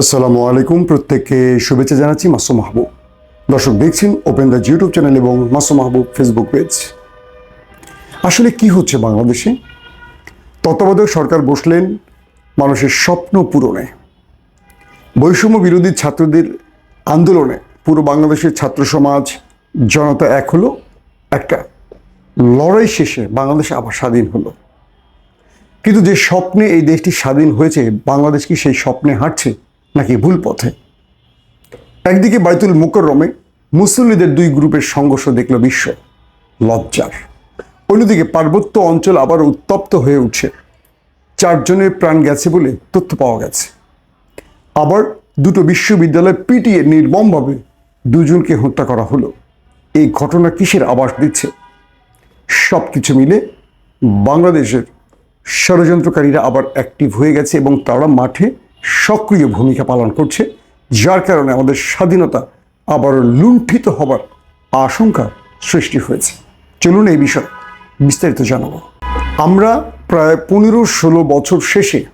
আসসালামু আলাইকুম। প্রত্যেককে শুভেচ্ছা জানাচ্ছি মাসু মাহবুব। দর্শক দেখছেন ওপেন দ্য ইউটিউব চ্যানেল এবং মাসু মাহবুব ফেসবুক পেজ আসলে কি হচ্ছে বাংলাদেশে? তত্ত্বাবধায়ক সরকার বসলেন মানুষের স্বপ্ন পূরণে। বৈষম্য বিরোধী ছাত্রদের আন্দোলনে পুরো বাংলাদেশের ছাত্র সমাজ, জনতা এক হলো। একটা লড়াই শেষে বাংলাদেশ আবার স্বাধীন হলো। কিন্তু যে স্বপ্নে এই দেশটি স্বাধীন হয়েছে, বাংলাদেশ কি সেই স্বপ্নে হাঁটছে? নাকি ভুল পথে? একদিকে বাইতুল মুকরমে মুসল্লিদের দুই গ্রুপের সংঘর্ষ দেখল বিশ্ব। লজ্জার। অন্যদিকে পার্বত্য অঞ্চল আবার উত্তপ্ত হয়ে উঠছে। চারজনের প্রাণ গেছে বলে তথ্য পাওয়া গেছে। আবার দুটো বিশ্ববিদ্যালয় পিটিয়ে নির্মমভাবে দুজনকে হত্যা করা হলো। এই ঘটনা কিসের আবাস দিচ্ছে? সব কিছু মিলে বাংলাদেশের ষড়যন্ত্রকারীরা আবার অ্যাক্টিভ হয়ে গেছে এবং তারা মাঠে সক্রিয় ভূমিকা পালন করছে, যার কারণে আমাদের স্বাধীনতা আবার লুণ্ঠিত হবার আশঙ্কা সৃষ্টি হয়েছে। চলুন এই বিষয়ে বিস্তারিত জানাব। আমরা প্রায় পনেরো ষোলো বছর শেষে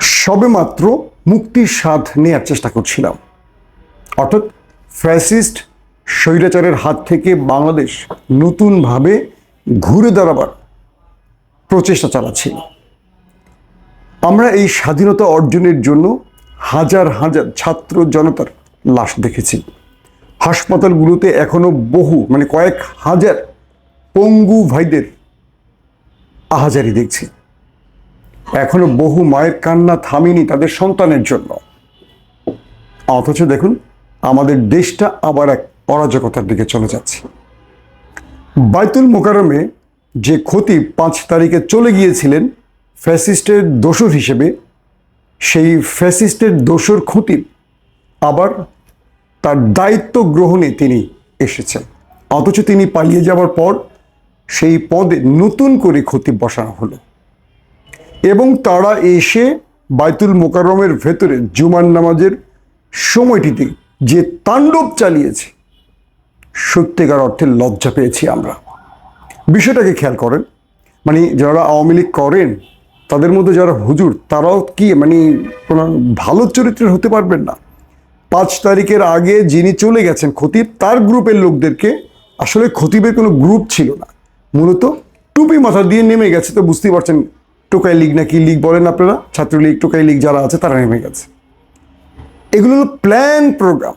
সবেমাত্র মুক্তির স্বাদ নেয়ার চেষ্টা করছিলাম। অর্থাৎ ফ্যাসিস্ট স্বৈরাচারের হাত থেকে বাংলাদেশ নতুনভাবে ঘুরে দাঁড়াবার প্রচেষ্টা চালাচ্ছিল। আমরা এই স্বাধীনতা অর্জনের জন্য হাজার হাজার ছাত্র জনতার লাশ দেখেছি। হাসপাতালগুলোতে এখনও বহু মানে কয়েক হাজার পঙ্গু ভাইদের আহাজারি দেখছি। এখনও বহু মায়ের কান্না থামিনি তাদের সন্তানের জন্য। অথচ দেখুন, আমাদের দেশটা আবার এক অরাজকতার দিকে চলে যাচ্ছে। বাইতুল মোকারমে যে ক্ষতি পাঁচ তারিখে চলে গিয়েছিলেন ফ্যাসিস্টের দোসর হিসেবে সেই ফ্যাসিস্টের দোসর ক্ষতি আবার তার দায়িত্ব গ্রহণে তিনি এসেছেন। অথচ তিনি পালিয়ে যাওয়ার পর সেই পদে নতুন করে ক্ষতি বসানো হলো। এবং তারা এসে বাইতুল মোকাররমের ভেতরে জুমার নামাজের সময়টিতে যে তাণ্ডব চালিয়েছে, সত্যিকার অর্থে লজ্জা পেয়েছি আমরা। বিষয়টাকে খেয়াল করেন। মানে যারা আওয়ামী লীগ করেন তাদের মধ্যে যারা হুজুর, তারাও কি মানে কোনো ভালো চরিত্রের হতে পারবেন না। পাঁচ তারিখের আগে যিনি চলে গেছেন খতিব, তার গ্রুপের লোকদেরকে আসলে খতিবের কোনো গ্রুপ ছিল না। মূলত টুপি মাথা দিয়ে নেমে গেছে, তো বুঝতেই পারছেন টোকাই লিগ না কি লীগ বলেন আপনারা? ছাত্রলীগ, টোকাই লিগ যারা আছে, তারা নেমে গেছে। এগুলো হলো প্ল্যান প্রোগ্রাম।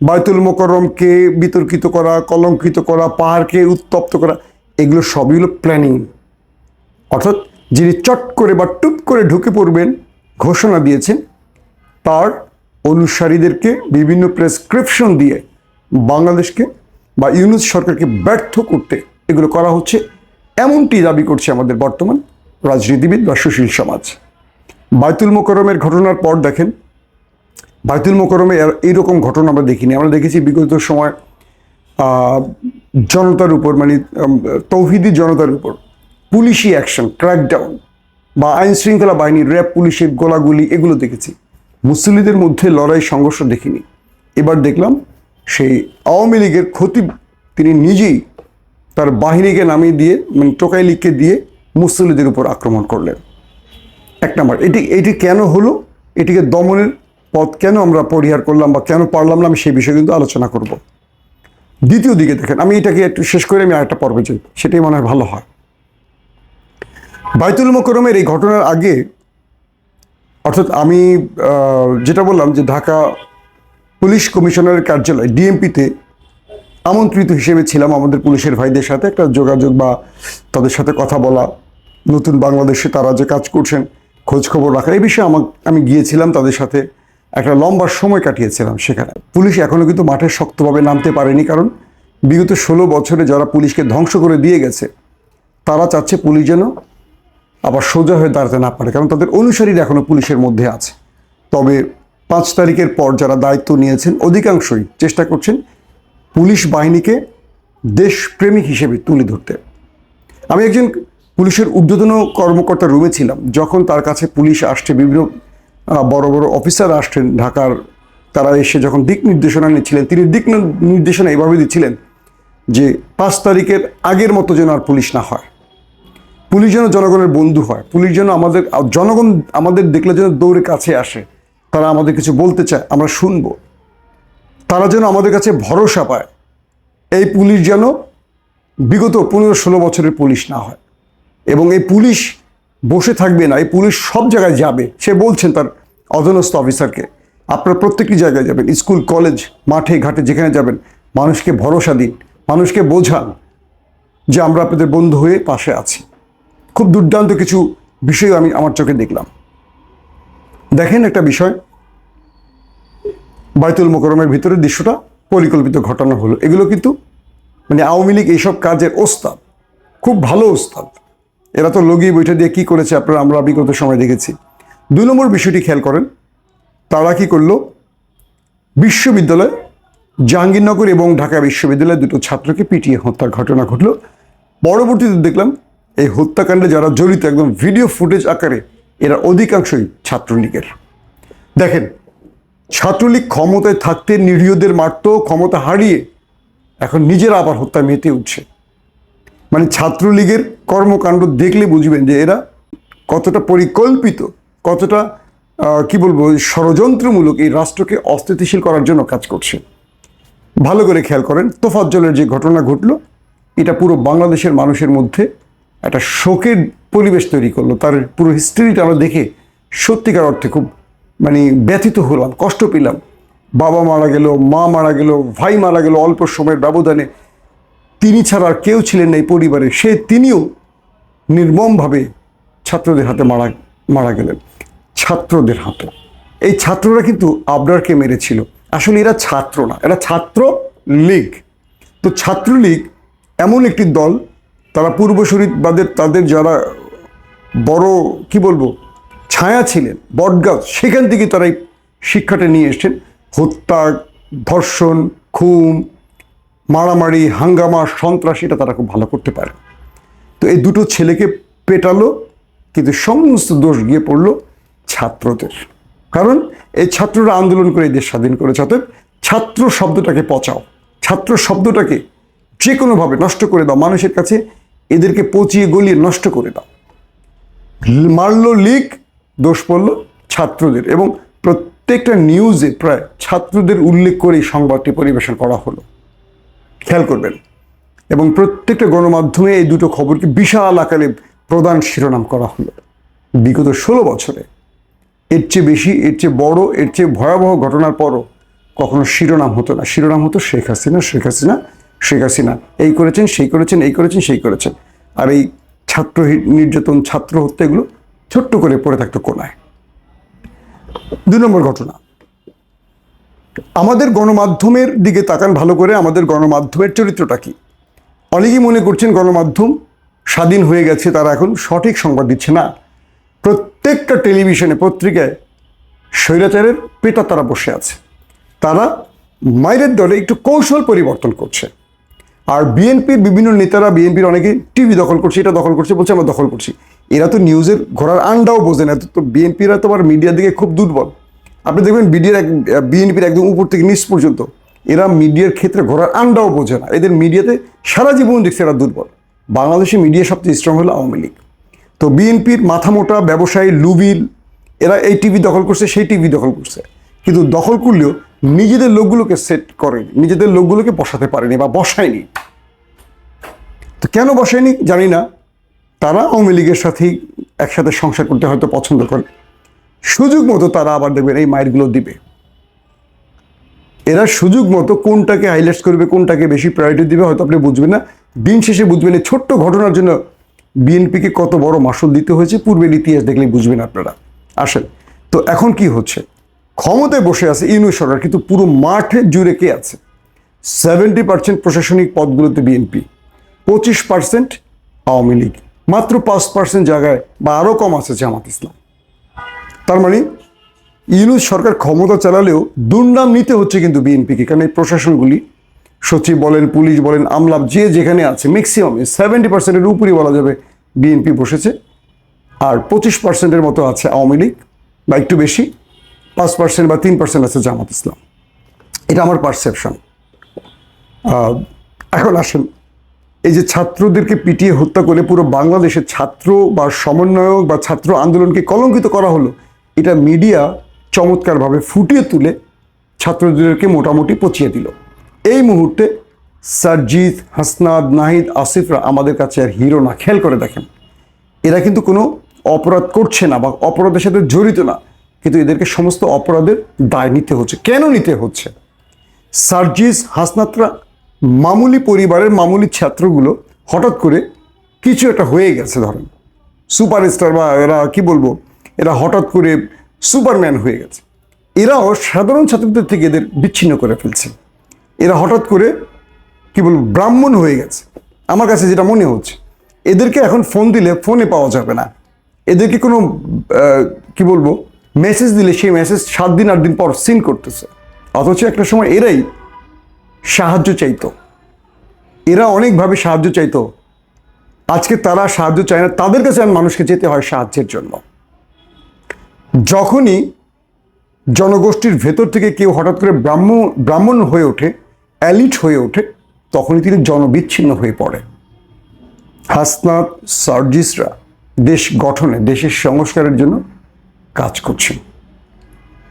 বায়তুল মোকরমকে বিতর্কিত করা, কলঙ্কিত করা, পাহাড়কে উত্তপ্ত করা, এগুলো সবই হলো প্ল্যানিং। অর্থাৎ যিনি চট করে বা টুপ করে ঢুকে পড়বেন, ঘোষণা দিয়েছেন, তার অনুসারীদেরকে বিভিন্ন প্রেসক্রিপশন দিয়ে বাংলাদেশকে বা ইউনুস সরকারকে ব্যর্থ করতে এগুলো করা হচ্ছে। এমনটি দাবি করছে আমাদের বর্তমান রাজনীতিবিদ বা সুশীল সমাজ। বায়তুল মোকরমের ঘটনার পর দেখেন, বাইতুল মোকরমে এইরকম ঘটনা আমরা দেখিনি। আমরা দেখেছি বিগত সময় জনতার উপর মানে তৌহিদি জনতার উপর পুলিশি অ্যাকশন ক্র্যাকডাউন বা আইন শৃঙ্খলা বাহিনী, র্যাব পুলিশের গোলাগুলি, এগুলো দেখেছি। মুসলিমদের মধ্যে লড়াই, সংঘর্ষ দেখিনি। এবার দেখলাম সেই আওয়ামী লীগের ক্ষতি তিনি নিজেই তার বাহিনীকে নামিয়ে দিয়ে মানে টোকাই লীগকে দিয়ে মুসলিমদের উপর আক্রমণ করলেন। এক নম্বর, এটি এটি কেন হলো? এটিকে দমনের পথ কেন আমরা পরিহার করলাম বা কেন পারলাম না, আমি সেই বিষয়ে কিন্তু আলোচনা করব। দ্বিতীয় দিকে দেখেন, আমি এটাকে একটু শেষ করে আমি আরেকটা পর্বে যাই, সেটাই মনে হয় ভালো হয়। বাইতুল মোকরমের এই ঘটনার আগে, অর্থাৎ আমি যেটা বললাম যে ঢাকা পুলিশ কমিশনারের কার্যালয়, ডিএমপিতে আমন্ত্রিত হিসেবে ছিলাম আমাদের পুলিশের ভাইদের সাথে একটা যোগাযোগ বা তাদের সাথে কথা বলা। নতুন বাংলাদেশে তারা যে কাজ করছেন, খোঁজ খবর রাখা এই বিষয়ে আমাকে, আমি গিয়েছিলাম তাদের সাথে, একটা লম্বা সময় কাটিয়েছিলাম সেখানে। পুলিশ এখনও কিন্তু মাঠে শক্তভাবে নামতে পারেনি, কারণ বিগত ষোলো বছরে যারা পুলিশকে ধ্বংস করে দিয়ে গেছে, তারা চাচ্ছে পুলিশ যেন আবার সোজা হয়ে দাঁড়াতে না পারে, কারণ তাদের অনুসারীরা এখনও পুলিশের মধ্যে আছে। তবে পাঁচ তারিখের পর যারা দায়িত্ব নিয়েছেন, অধিকাংশই চেষ্টা করছেন পুলিশ বাহিনীকে দেশপ্রেমিক হিসেবে তুলে ধরতে। আমি একজন পুলিশের ঊর্ধ্বতন কর্মকর্তার রুমে ছিলাম, যখন তার কাছে পুলিশ আসছে, বিভিন্ন বড় বড় অফিসার আসছেন ঢাকার, তারা এসে যখন দিক নির্দেশনা নিচ্ছিলেন, তিনি দিক নির্দেশনা এভাবে দিচ্ছিলেন যে পাঁচ তারিখের আগের মতো যেন আর পুলিশ না হয়। পুলিশ যেন জনগণের বন্ধু হয়, পুলিশ যেন আমাদের, জনগণ আমাদের দেখলে যেন দৌড়ে কাছে আসে, তারা আমাদের কিছু বলতে চায়, আমরা শুনব। তারা যেন আমাদের কাছে ভরসা পায়, এই পুলিশ যেন বিগত পনেরো ষোলো বছরের পুলিশ না হয়। এবং এই পুলিশ বসে থাকবে না, এই পুলিশ সব জায়গায় যাবে, সে বলছেন তার অধীনস্থ অফিসারকে, আপনারা প্রত্যেকটি জায়গায় যাবেন, স্কুল, কলেজ, মাঠে, ঘাটে, যেখানে যাবেন, মানুষকে ভরসা দিন, মানুষকে বোঝান যে আমরা আপনাদের বন্ধু হয়ে পাশে আছি। খুব দুর্দান্ত কিছু বিষয় আমি আমার চোখে দেখলাম। দেখেন একটা বিষয়। বাইতুল মোকরমের ভিতরে দৃশ্যটা পরিকল্পিত ঘটনা হলো। এগুলো কিন্তু মানে আওয়ামী লীগ এইসব কাজের ওস্তাদ, খুব ভালো ওস্তাদ। এরা তো লগিয়ে বইটা দিয়ে কী করেছে আপনারা আমরা বিগত সময় দেখেছি। দুই নম্বর বিষয়টি খেয়াল করেন, তারা কি করল? বিশ্ববিদ্যালয়, জাহাঙ্গীরনগর এবং ঢাকা বিশ্ববিদ্যালয়ের দুটো ছাত্রকে পিটিয়ে হত্যার ঘটনা ঘটলো। পরবর্তীতে দেখলাম এই হত্যাকাণ্ডে যারা জড়িত, একদম ভিডিও ফুটেজ আকারে, এরা অধিকাংশই ছাত্রলীগের। দেখেন, ছাত্রলীগ ক্ষমতায় থাকতে নিরীহদের মারত, ক্ষমতা হারিয়ে এখন নিজেরা আবার হত্যা মেতে উঠছে। মানে ছাত্রলীগের কর্মকাণ্ড দেখলে বুঝবেন যে এরা কতটা পরিকল্পিত, কতটা কি বলব, ষড়যন্ত্রমূলক এই রাষ্ট্রকে অস্থিতিশীল করার জন্য কাজ করছে। ভালো করে খেয়াল করেন, তোফাজ্জলের যে ঘটনা ঘটলো, এটা পুরো বাংলাদেশের মানুষের মধ্যে একটা শোকের পরিবেশ তৈরি করল। তার পুরো হিস্ট্রিটা আমরা দেখে সত্যিকার অর্থে খুব মানে ব্যথিত হলাম, কষ্ট পেলাম। বাবা মারা গেল, মা মারা গেল, ভাই মারা গেল অল্প সময়ের ব্যবধানে। তিনি ছাড়া আর কেউ ছিলেন না এই পরিবারে। সে তিনিও নির্মমভাবে ছাত্রদের হাতে মারা মারা গেলেন। ছাত্রদের হাতে। এই ছাত্ররা কিন্তু আবরারকে মেরেছিল। আসলে এরা ছাত্র না, এরা ছাত্র লীগ তো ছাত্রলীগ এমন একটি দল তারা পূর্বশরীরবাদের তাদের যারা বড়, কি বলব, ছায়া ছিলেন, বটগাছ, সেখান থেকে তারা এই শিক্ষাটা নিয়ে এসছেন। হত্যা, ধর্ষণ, খুন, মারামারি, হাঙ্গামা, সন্ত্রাস, এটা তারা খুব ভালো করতে পারে। তো এই দুটো ছেলেকে পেটালো, কিন্তু সমস্ত দোষ গিয়ে পড়ল ছাত্রদের। কারণ এই ছাত্ররা আন্দোলন করে দেশ স্বাধীন করেছে, অতএব ছাত্র শব্দটাকে পচাও। ছাত্র শব্দটাকে যে কোনোভাবে নষ্ট করে দাও, মানুষের কাছে এদেরকে পচিয়ে গলিয়ে নষ্ট করে দাও। মারলো লিগ, দোষ পড়ল ছাত্রদের এবং প্রত্যেকটা নিউজে প্রায় ছাত্রদের উল্লেখ করেই সংবাদটি পরিবেশন করা হলো। খেয়াল করবেন, এবং প্রত্যেকটা গণমাধ্যমে এই দুটো খবরকে বিশাল আকারে প্রধান শিরোনাম করা হলো। বিগত ষোলো বছরে এর চেয়ে বেশি, এর চেয়ে বড়, এর চেয়ে ভয়াবহ ঘটনার পরও কখনো শিরোনাম হতো না। শিরোনাম হতো শেখ হাসিনা শেখ হাসিনা শেখ হাসিনা, এই করেছেন, সেই করেছেন, এই করেছেন, সেই করেছেন। আর এই ছাত্র নির্যাতন, ছাত্র হত্যা এগুলো ছোট্ট করে পড়ে থাকতো কোনায়। দুই নম্বর ঘটনা। আমাদের গণমাধ্যমের দিকে তাকান ভালো করে, আমাদের গণমাধ্যমের চরিত্রটা কি? অনেকেই মনে করছেন গণমাধ্যম স্বাধীন হয়ে গেছে, তারা এখন সঠিক সংবাদ দিচ্ছে না। প্রত্যেকটা টেলিভিশনে, পত্রিকায় স্বৈরাচারের পেটা তারা বসে আছে। তারা মাইরের দলে একটু কৌশল পরিবর্তন করছে। আর বিএনপির বিভিন্ন নেতারা বিএনপির অনেকে টিভি দখল করছে, এটা দখল করছে, বলছে, আমরা দখল করছি। এরা তো নিউজের ঘোরার আন্ডাও বোঝে না তো বিএনপিরা তো আবার মিডিয়ার দিকে খুব দুর্বল। আপনি দেখবেন মিডিয়ার এক বিএনপির একদম উপর থেকে নিচ পর্যন্ত, এরা মিডিয়ার ক্ষেত্রে ঘোরার আন্ডাও বোঝে না। এদের মিডিয়াতে সারা জীবন দেখছে এরা দুর্বল। বাংলাদেশে মিডিয়া সবচেয়ে স্ট্রং হলো আওয়ামী লীগ। তো বিএনপির মাথামোটা ব্যবসায়ী লুবিল, এরা এই টিভি দখল করছে, সেই টিভি দখল করছে। কিন্তু দখল করলেও নিজেদের লোকগুলোকে সেট করেনি, নিজেদের লোকগুলোকে বসাতে পারেনি বা বসায়নি। তো কেন বসায়নি জানি না। তারা আওয়ামী লীগের সাথেই একসাথে সংসার করতে হয়তো পছন্দ করে। সুযোগ মতো তারা আবার দেখবেন এই মায়েরগুলো দিবে। এরা সুযোগ মতো কোনটাকে হাইলাইট করবে, কোনটাকে বেশি প্রায়োরিটি দিবে হয়তো আপনি বুঝবেন না। দিন শেষে বুঝবেন এই ছোট্ট ঘটনার জন্য বিএনপিকে কত বড় মাসুল দিতে হয়েছে, পূর্বের ইতিহাস দেখলেই বুঝবেন আপনারা। আসেন, তো এখন কি হচ্ছে? ক্ষমতায় বসে আছে ইউনিট সরকার, কিন্তু পুরো মাঠে জুড়ে কে আছে? সেভেন্টি পার্সেন্ট প্রশাসনিক পদগুলোতে বিএনপি পঁচিশ পার্সেন্ট আওয়ামী লীগ, মাত্র পাঁচ পার্সেন্ট জায়গায় বা আরও কম আছে জামাত ইসলাম। তার মানে ইউনুস সরকার ক্ষমতা চালালেও দুর্নাম নিতে হচ্ছে কিন্তু বিএনপিকে কারণ এই প্রশাসনগুলি, সচিব বলেন, পুলিশ বলেন আমলাপ যে যেখানে আছে ম্যাক্সিমাম সেভেন্টি পার্সেন্টের উপরই বলা যাবে বিএনপি বসেছে। আর পঁচিশ পার্সেন্টের মতো আছে আওয়ামী লীগ, বা একটু বেশি। পাঁচ পার্সেন্ট বা তিন পার্সেন্ট আছে জামাত ইসলাম। এটা আমার পারসেপশন এখন আসেন, এই যে ছাত্রদেরকে পিটিয়ে হত্যা করে পুরো বাংলাদেশের ছাত্র বা সমন্বয়ক বা ছাত্র আন্দোলনকে কলঙ্কিত করা হলো, এটা মিডিয়া চমৎকারভাবে ফুটিয়ে তুলে ছাত্রদেরকে মোটামুটি পচিয়ে দিল। এই মুহূর্তে সারজিৎ হাসনাদ নাহিদ, আসিফরা আমাদের কাছে আর হিরো না খেয়াল করে দেখেন। এরা কিন্তু কোনো অপরাধ করছে না বা অপরাধের সাথে জড়িত না। কিন্তু এদেরকে সমস্ত অপরাধের দায় নিতে হচ্ছে। কেন নিতে হচ্ছে? সার্জিস হাসনাতরা মামুলি পরিবারের মামুলি ছাত্রগুলো হঠাৎ করে কিছু একটা হয়ে গেছে ধরেন। সুপারস্টার বা এরা কি বলব? এরা হঠাৎ করে সুপারম্যান হয়ে গেছে। এরাও সাধারণ ছাত্রদের থেকে এদের বিচ্ছিন্ন করে ফেলছে। এরা হঠাৎ করে কি বলব? ব্রাহ্মণ হয়ে গেছে। আমার কাছে যেটা মনে হচ্ছে, এদেরকে এখন ফোন দিলে ফোনে পাওয়া যাবে না। এদেরকে কোনো কি বলব? মেসেজ দিলে সেই মেসেজ সাত দিন, আট দিন পর সিন করতেছে। অথচ একটা সময় এরাই সাহায্য চাইতো। এরা অনেকভাবে সাহায্য চাইতো। আজকে তারা সাহায্য চায় না। তাদের কাছে মানুষকে যেতে হয় সাহায্যের জন্য। যখনই জনগোষ্ঠীর ভেতর থেকে কেউ হঠাৎ করে ব্রাহ্ম, ব্রাহ্মণ হয়ে ওঠে, অ্যালিট হয়ে ওঠে, তখনই তিনি জনবিচ্ছিন্ন হয়ে পড়ে। হাসনাত সার্জিসরা দেশ গঠনে, দেশের সংস্কারের জন্য কাজ করছেন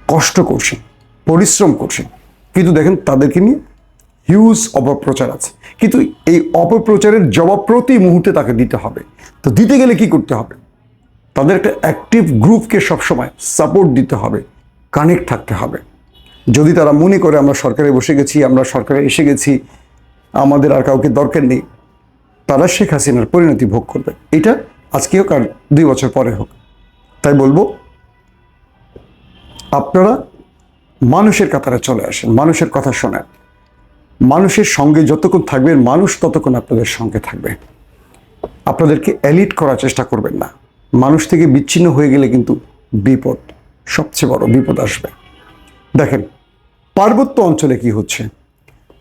কষ্ট করছেন পরিশ্রম করছেন কিন্তু দেখেন তাদেরকে নিয়ে হিউজ অপপ্রচার আছে। কিন্তু এই অপপ্রচারের জবাব প্রতি মুহূর্তে তাকে দিতে হবে। তো দিতে গেলে কি করতে হবে? তাদের একটা অ্যাক্টিভ গ্রুপকে সবসময় সাপোর্ট দিতে হবে কানেক্ট থাকতে হবে। যদি তারা মনে করে আমরা সরকারে বসে গেছি, আমরা সরকারে এসে গেছি, আমাদের আর কাউকে দরকার নেই, তারা শেখ হাসিনার পরিণতি ভোগ করবে। এটা আজকে হোক আর দুই বছর পরে হোক। তাই বলব আপনারা মানুষের কাতারে চলে আসেন, মানুষের কথা শোনেন। মানুষের সঙ্গে যতক্ষণ থাকবেন, মানুষ ততক্ষণ আপনাদের সঙ্গে থাকবে। আপনাদেরকে অ্যালিট করার চেষ্টা করবেন না। মানুষ থেকে বিচ্ছিন্ন হয়ে গেলে কিন্তু বিপদ, সবচেয়ে বড় বিপদ আসবে। দেখেন, পার্বত্য অঞ্চলে কি হচ্ছে?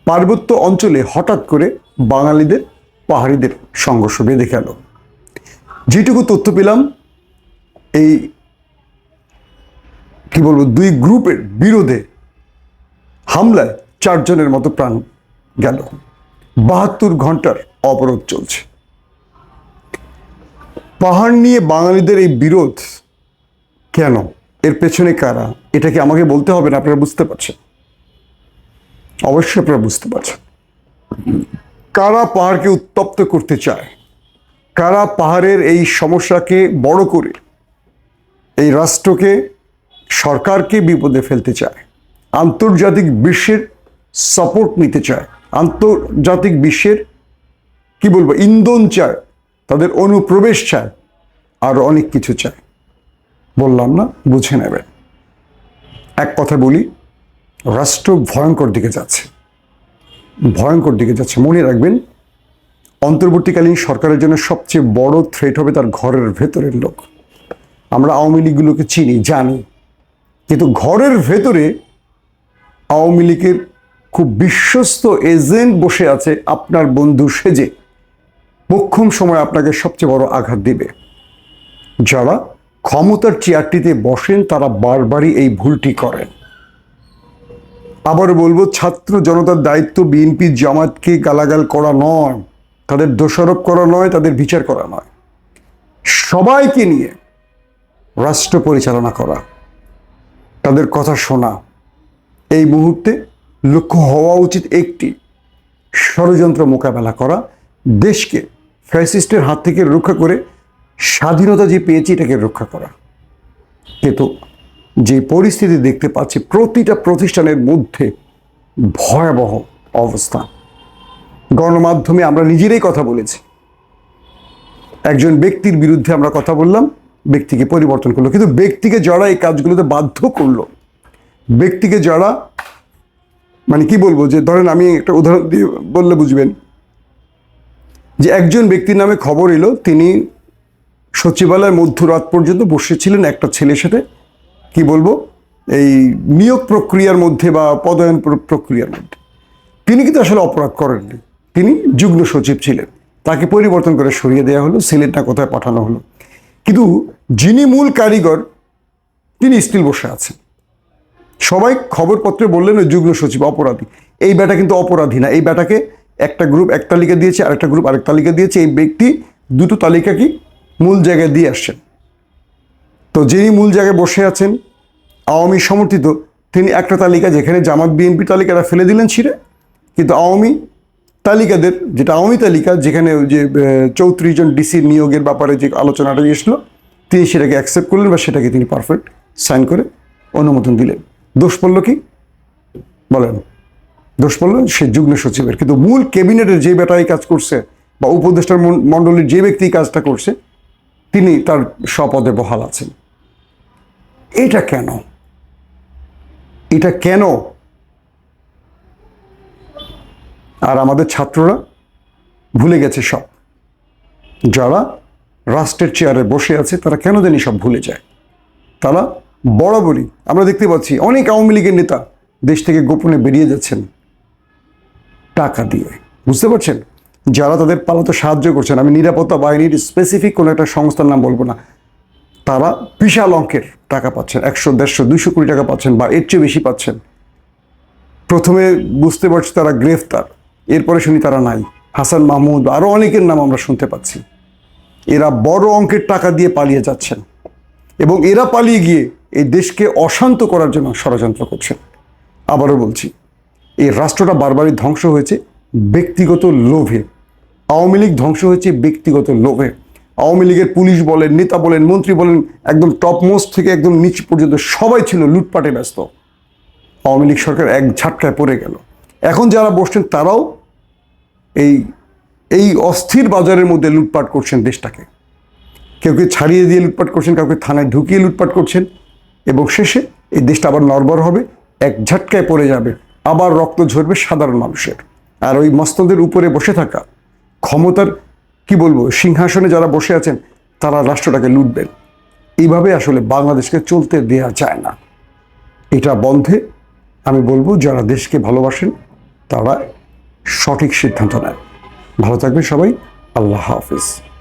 পার্বত্য অঞ্চলে হঠাৎ করে বাঙালিদের, পাহাড়িদের সংঘর্ষ বেঁধে গেল। যেটুকু তথ্য পেলাম, এই কি বলব, দুই গ্রুপের বিরোধে হামলায় চারজনের মতো প্রাণ গেল। বাহাত্তর ঘণ্টার অবরোধ চলছে। পাহাড় নিয়ে বাঙালিদের এই বিরোধ কেন? এর পেছনে কারা? এটা কি আমাকে বলতে হবে না আপনারা বুঝতে পারছেন? অবশ্যই আপনারা বুঝতে পারছেন। কারা পাহাড়কে উত্তপ্ত করতে চায়? কারা পাহাড়ের এই সমস্যাকে বড় করে, এই রাষ্ট্রকে সরকারকে বিপদে ফেলতে চায়, আন্তর্জাতিক বিশ্বের সাপোর্ট নিতে চায়, আন্তর্জাতিক বিশ্বের, কি বলব, ইন্ধন চায়, তাদের অনুপ্রবেশ চায়, আর অনেক কিছু চায়। বললাম না, বুঝে নেবেন। এক কথা বলি, রাষ্ট্র ভয়ঙ্কর দিকে যাচ্ছে। ভয়ঙ্কর দিকে যাচ্ছে। মনে রাখবেন, অন্তর্বর্তীকালীন সরকারের জন্য সবচেয়ে বড় থ্রেট হবে তার ঘরের ভেতরের লোক। আমরা আওয়ামী লীগগুলোকে চিনি, জানি কিন্তু ঘরের ভেতরে আওয়ামী লীগের খুব বিশ্বস্ত এজেন্ট বসে আছে আপনার বন্ধু সেজে। মোক্ষম সময় আপনাকে সবচেয়ে বড় আঘাত দিবে। যারা ক্ষমতার চেয়ারটিতে বসেন, তারা বারবারই এই ভুলটি করেন। আবার বলব, ছাত্র জনতার দায়িত্ব বিএনপি জামাতকে গালাগাল করা নয়। তাদের দোষারোপ করা নয়, তাদের বিচার করা নয়। সবাইকে নিয়ে রাষ্ট্র পরিচালনা করা। তাদের কথা শোনা। এই মুহূর্তে লক্ষ্য হওয়া উচিত একটি ষড়যন্ত্র মোকাবেলা করা। দেশকে ফ্যাসিস্টের হাত থেকে রক্ষা করে স্বাধীনতা যে পেয়েছি, এটাকে রক্ষা করা। কিন্তু যে পরিস্থিতি দেখতে পাচ্ছি, প্রতিটা প্রতিষ্ঠানের মধ্যে ভয়াবহ অবস্থা। গণমাধ্যমে আমরা নিজেরাই কথা বলেছি। একজন ব্যক্তির বিরুদ্ধে আমরা কথা বললাম। ব্যক্তিকে পরিবর্তন করল। কিন্তু ব্যক্তিকে যারা এই কাজগুলোতে বাধ্য করল, ব্যক্তিকে যারা মানে কি বলব, যে ধরেন আমি একটা উদাহরণ দিয়ে বললে বুঝবেন, যে একজন ব্যক্তির নামে খবর এলো, তিনি সচিবালয় মধ্যরাত পর্যন্ত বসেছিলেন একটা ছেলের সাথে, কি বলব, এই নিয়োগ প্রক্রিয়ার মধ্যে বা পদায়ন প্রক্রিয়ার মধ্যে। তিনি কিন্তু আসলে অপরাধ করেননি। তিনি যুগ্ম সচিব ছিলেন। তাকে পরিবর্তন করে সরিয়ে দেওয়া হলো, সিলেটটা কোথায় পাঠানো হলো। কিন্তু যিনি মূল কারিগর, তিনি স্টিল বসে আছেন। সবাই খবরপত্রে বললেন ওই যুগ্ম সচিব, অপরাধী। এই বেটা কিন্তু অপরাধী না। এই বেটাকে একটা গ্রুপ এক তালিকা দিয়েছে, আরেকটা গ্রুপ আরেক তালিকা দিয়েছে। এই ব্যক্তি দুটো তালিকা কি মূল জায়গায় দিয়ে আসছেন। তো যিনি মূল জায়গায় বসে আছেন, আওয়ামী সমর্থিত, তিনি একটা তালিকা যেখানে জামাত, বিএনপি তালিকাটা ফেলে দিলেন ছিঁড়ে। কিন্তু আওয়ামী তালিকাদের, যেটা আওয়ামী তালিকা, যেখানে যে চৌত্রিশ জন ডিসি নিয়োগের ব্যাপারে যে আলোচনাটা এসলো, তিনি সেটাকে অ্যাকসেপ্ট করলেন বা সেটাকে তিনি পারফেক্ট সাইন করে অনুমোদন দিলেন। দোষ পড়ল কি? বলেন। দোষ পড়ল সে যুগ্ম সচিবের। কিন্তু মূল ক্যাবিনেটের যে বেটা এই কাজ করছে বা উপদেষ্টার মণ্ডলীর যে ব্যক্তি কাজটা করছে, তিনি তার স্বপদে বহাল আছেন। এটা কেন? এটা কেন আর আমাদের ছাত্ররা ভুলে গেছে সব। যারা রাষ্ট্রের চেয়ারে বসে আছে, তারা কেন জানি সব ভুলে যায়। তারা বরাবরই, আমরা দেখতে পাচ্ছি, অনেক আওয়ামী লীগের নেতা দেশ থেকে গোপনে বেরিয়ে যাচ্ছেন টাকা দিয়ে। বুঝতে পারছেন? যারা তাদের পালাতে সাহায্য করছেন, আমি নিরাপত্তা বাহিনীর স্পেসিফিক কোনো একটা সংস্থার নাম বলব না। তারা বিশাল অঙ্কের টাকা পাচ্ছেন, একশো, দেড়শো দুশো কোটি টাকা পাচ্ছেন বা এর চেয়ে বেশি পাচ্ছেন। প্রথমে বুঝতে পারছি তারা গ্রেফতার। এরপরে শুনি তারা নাই। হাসান মাহমুদ আরও অনেকের নাম আমরা শুনতে পাচ্ছি। এরা বড় অঙ্কের টাকা দিয়ে পালিয়ে যাচ্ছেন এবং এরা পালিয়ে গিয়ে এই দেশকে অশান্ত করার জন্য ষড়যন্ত্র করছেন। আবারও বলছি, এই রাষ্ট্রটা বারবারই ধ্বংস হয়েছে ব্যক্তিগত লোভে। আওয়ামী লীগ ধ্বংস হয়েছে ব্যক্তিগত লোভে। আওয়ামী লীগের পুলিশ বলেন, নেতা বলেন, মন্ত্রী বলেন, একদম টপ মোস্ট থেকে একদম নিচ পর্যন্ত সবাই ছিল লুটপাটে ব্যস্ত। আওয়ামী লীগ সরকার এক ঝাটকায় পড়ে গেল। এখন যারা বসছেন তারাও এই এই অস্থির বাজারের মধ্যে লুটপাট করছেন দেশটাকে। কেউ কেউ ছাড়িয়ে দিয়ে লুটপাট করছেন কাউকে থানায় ঢুকিয়ে লুটপাট করছেন এবং শেষে এই দেশটা আবার নড়বড় হবে, এক ঝটকায় পড়ে যাবে, আবার রক্ত ঝরবে সাধারণ মানুষের। আর ওই মস্তদের উপরে বসে থাকা ক্ষমতার, কি বলব, সিংহাসনে যারা বসে আছেন, তারা রাষ্ট্রটাকে লুটবেন। এইভাবে আসলে বাংলাদেশকে চলতে দেয়া যায় না। এটা বন্ধে আমি বলব, যারা দেশকে ভালোবাসেন তারা সঠিক সিদ্ধান্ত নেন। ভালো থাকবেন সবাই। আল্লাহ হাফিজ।